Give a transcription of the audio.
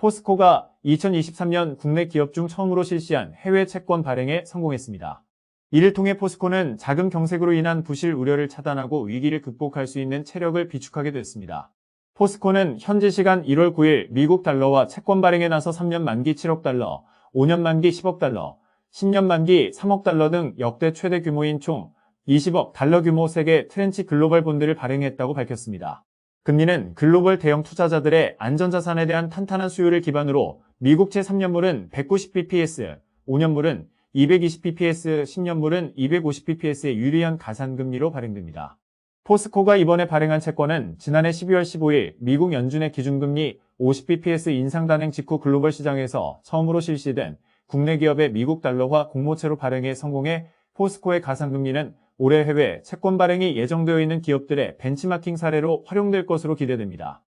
포스코가 2023년 국내 기업 중 처음으로 실시한 해외 채권 발행에 성공했습니다. 이를 통해 포스코는 자금 경색으로 인한 부실 우려를 차단하고 위기를 극복할 수 있는 체력을 비축하게 됐습니다. 포스코는 현지 시간 1월 9일 미국 달러와 채권 발행에 나서 3년 만기 7억 달러, 5년 만기 10억 달러, 10년 만기 3억 달러 등 역대 최대 규모인 총 20억 달러 규모 세계 트렌치 글로벌 본드를 발행했다고 밝혔습니다. 금리는 글로벌 대형 투자자들의 안전자산에 대한 탄탄한 수요를 기반으로 미국채 3년물은 190bps, 5년물은 220bps, 10년물은 250bps의 유리한 가산금리로 발행됩니다. 포스코가 이번에 발행한 채권은 지난해 12월 15일 미국 연준의 기준금리 50bps 인상 단행 직후 글로벌 시장에서 처음으로 실시된 국내 기업의 미국 달러화 공모채로 발행에 성공해 포스코의 가산금리는 올해 해외 채권 발행이 예정되어 있는 기업들의 벤치마킹 사례로 활용될 것으로 기대됩니다.